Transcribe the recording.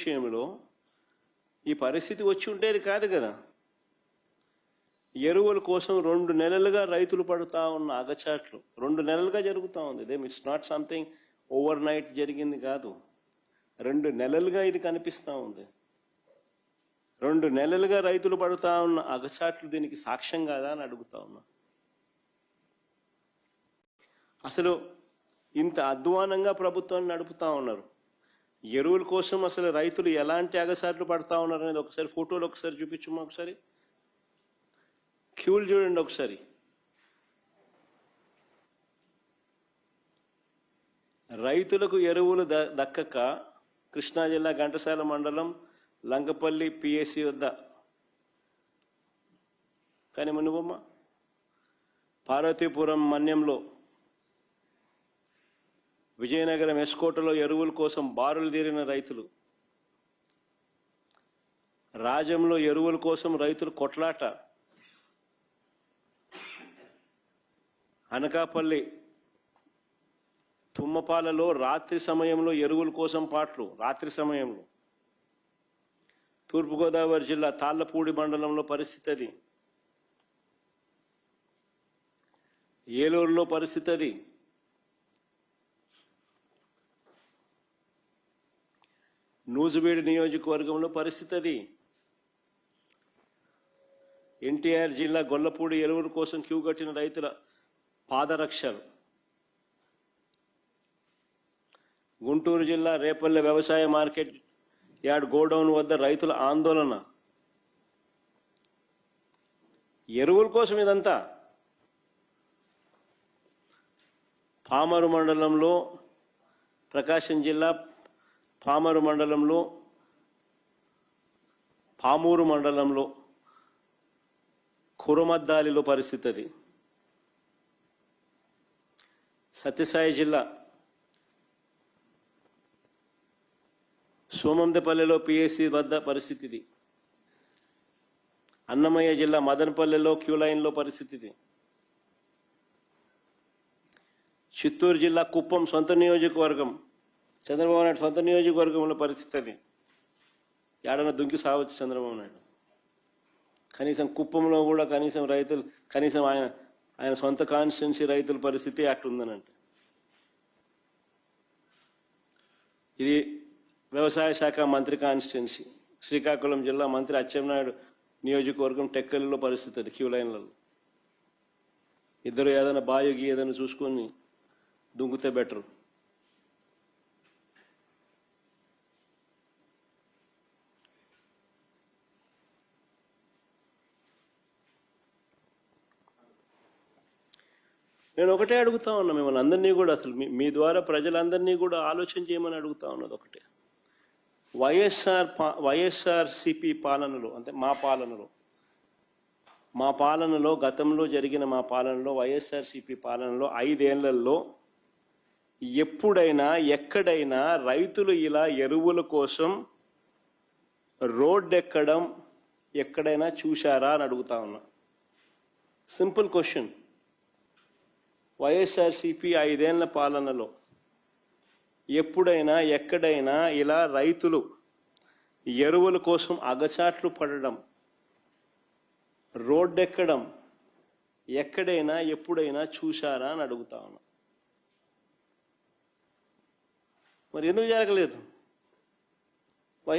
విషయంలో ఈ పరిస్థితి వచ్చి ఉండేది కాదు కదా. ఎరువుల కోసం రెండు నెలలుగా రైతులు పడుతూ ఉన్న అగచాట్లు రెండు నెలలుగా జరుగుతూ ఉంది. ఇదేం it's not something over night జరిగింది కాదు. రెండు నెలలుగా ఇది కనిపిస్తూ ఉంది. రెండు నెలలుగా రైతులు పడుతూ ఉన్న అగచాట్లు దీనికి సాక్ష్యం కాదా అని అడుగుతా ఉన్నా. అసలు ఇంత అధ్వానంగా ప్రభుత్వాన్ని నడుపుతా ఉన్నారు. ఎరువుల కోసం అసలు రైతులు ఎలాంటి అగసాట్లు పడతా ఉన్నారు అనేది ఒకసారి ఫోటోలు ఒకసారి చూపించమ్మా ఒకసారి. క్యూలు చూడండి ఒకసారి. రైతులకు ఎరువులు ద- దక్కక కృష్ణా జిల్లా ఘంటసాల మండలం లంకపల్లి పిఎస్సి వద్ద. కానీ మునుగమ్మ పార్వతీపురం మన్యంలో విజయనగరం ఎస్కోటలో ఎరువుల కోసం బారులు తీరిన రైతులు. రాజంలో ఎరువుల కోసం రైతులు కొట్లాట. అనకాపల్లి తుమ్మపాలలో రాత్రి సమయంలో ఎరువుల కోసం పాటలు రాత్రి సమయంలో. తూర్పుగోదావరి జిల్లా తాళ్ళపూడి మండలంలో పరిస్థితి అది. ఏలూరులో పరిస్థితి అది. నూజుబేడు నియోజకవర్గంలో పరిస్థితి అది. ఎన్టీఆర్ జిల్లా గొల్లపూడి ఎరువుల కోసం క్యూ కట్టిన రైతుల పాదరక్షలు. గుంటూరు జిల్లా రేపల్లె వ్యవసాయ మార్కెట్ యార్డ్ గోడౌన్ వద్ద రైతుల ఆందోళన. ఎరువుల కోసం ఇదంతా. పామరు మండలంలో ప్రకాశం జిల్లా పామరు మండలంలో పామూరు మండలంలో కురుమద్దాలిలో పరిస్థితి అది. సత్యసాయి జిల్లా సోమందపల్లెలో పిఎస్సి వద్ద పరిస్థితి ఇది. అన్నమయ్య జిల్లా మదనపల్లెలో క్యూ లైన్లో పరిస్థితి ఇది. చిత్తూరు జిల్లా కుప్పం సొంత నియోజకవర్గం చంద్రబాబు నాయుడు సొంత నియోజకవర్గంలో పరిస్థితి అది. ఏడన్నా దుంకి సావచ్చు చంద్రబాబు నాయుడు. కనీసం కుప్పంలో కూడా కనీసం రైతులు కనీసం ఆయన ఆయన సొంత కాన్స్టిట్యున్సీ రైతుల పరిస్థితి అట్టుందనంటే ఇది వ్యవసాయ శాఖ మంత్రి కాన్స్టిట్యున్సీ. శ్రీకాకుళం జిల్లా మంత్రి అచ్చెన్నాయుడు నియోజకవర్గం టెక్కలిలో పరిస్థితి అది క్యూ లైన్లలో. ఇద్దరు ఏదైనా బాయోగి ఏదైనా చూసుకొని దుంకుతే బెటరు. నేను ఒకటే అడుగుతా ఉన్నా మిమ్మల్ని అందరినీ కూడా అసలు మీ- మీ ద్వారా ప్రజలందరినీ కూడా ఆలోచన చేయమని అడుగుతా ఉన్నది ఒకటే. వైఎస్ఆర్ పా వైఎస్ఆర్ సిపి పాలనలో అంటే మా పాలనలో మా పాలనలో గతంలో జరిగిన మా పాలనలో వైఎస్ఆర్ సిపి పాలనలో ఐదేళ్ళలో ఎప్పుడైనా ఎక్కడైనా రైతులు ఇలా ఎరువుల కోసం రోడ్డెక్కడం ఎక్కడైనా చూశారా అని అడుగుతా ఉన్నా. Simple question. వైఎస్ఆర్సిపి ఐదేళ్ళ పాలనలో ఎప్పుడైనా ఎక్కడైనా ఇలా రైతులు ఎరువుల కోసం అగచాట్లు పడడం రోడ్డెక్కడం ఎక్కడైనా ఎప్పుడైనా చూశారా అని అడుగుతా ఉన్నా. మరి ఎందుకు జరగలేదు?